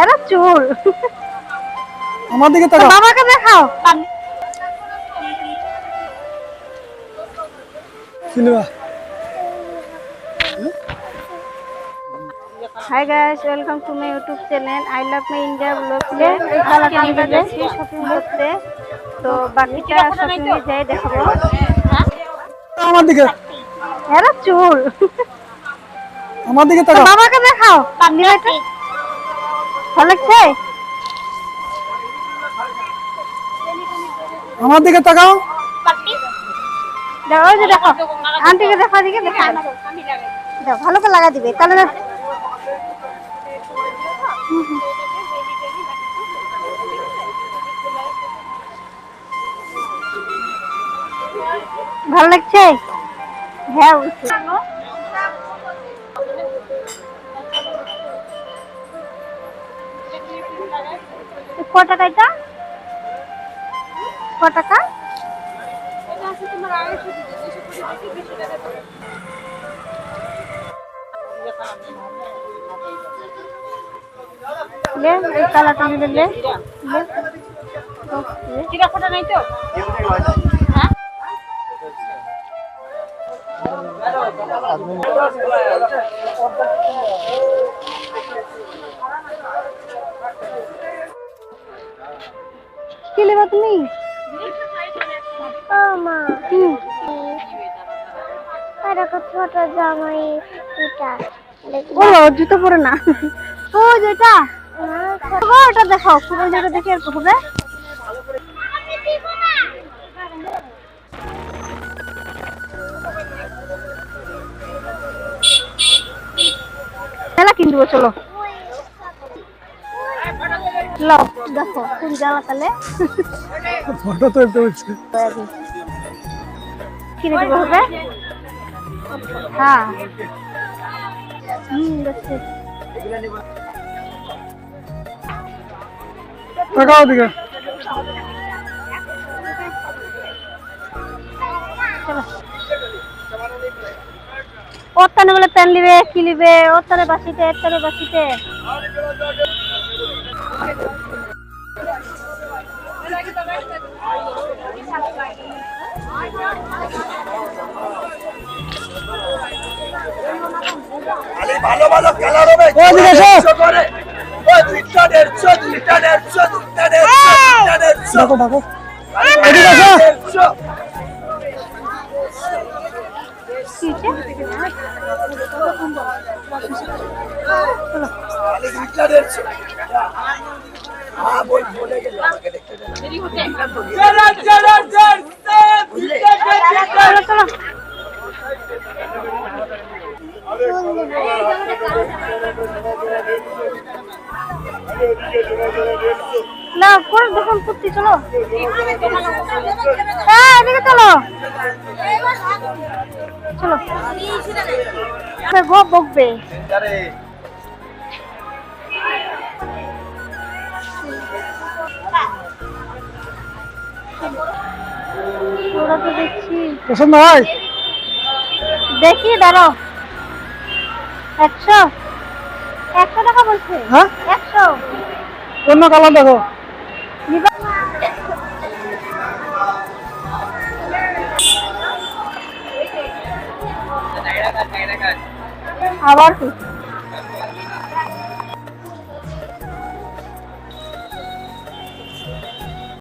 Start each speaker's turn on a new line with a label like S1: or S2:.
S1: এরা চুল
S2: আমার দিকে তাকাও।
S1: বাবাকে দেখাও।
S2: Cinema.
S1: Hi guys welcome to my YouTube channel I love my India blog আজকে আমরা যাচ্ছি শপিং করতে। তো বাকিটা শপিং এ যাই দেখাবো।
S2: আমার দিকে।
S1: এরা চুল
S2: আমার দিকে
S1: তো
S2: তাকাও।
S1: বাবাকে দেখাও। ভালো লাগছে?
S2: আমার দিকে তাকাও।
S1: দেখো যে দেখো। আন্টিকে দেখো দিকে দেখো। ভালো করে লাগা দিবে। তাহলে ভালো লাগছে? হ্যাঁ ক টাকা এটা? ক টাকা? ले এই কালারটা নিলে লে। লে। চিরা ফোটা নাই তো? কি নেবা তুমি?
S3: ছোট জামাই এটা।
S1: ও জুতো পরে না। ও যেটা ওটা দেখো খুব যেটা দেখে হবে মেলা কিনবো চলো। লও দেখো কোন জ্বালা তাহলে।
S2: ফটো তো একটু হচ্ছে।
S1: কিনে দেবো হবে? হ্যাঁ। হুম দেখছি।
S2: তাকাও দিকে
S1: ওর তানে বলে প্যান লিবে কি লিবে ওর তানে বাসিতে এর তানে বাসিতে
S4: ভালো ভালো কালার হবে। দুইটা দেড়শো দুইটা দেড়শো দুইটা দেড়শো দুইটা দেড়শো।
S1: না কোন দোকান করতে চলো। হ্যাঁ এদিকে চলো। চলো। বকবে। ওরা তো দেখছি।
S2: পছন্দ হয়
S1: দেখি দাঁড়াও। একশো। একশো টাকা বলছে।
S2: হ্যাঁ?
S1: একশো।
S2: অন্য কালার দেখো।
S1: আবার কি?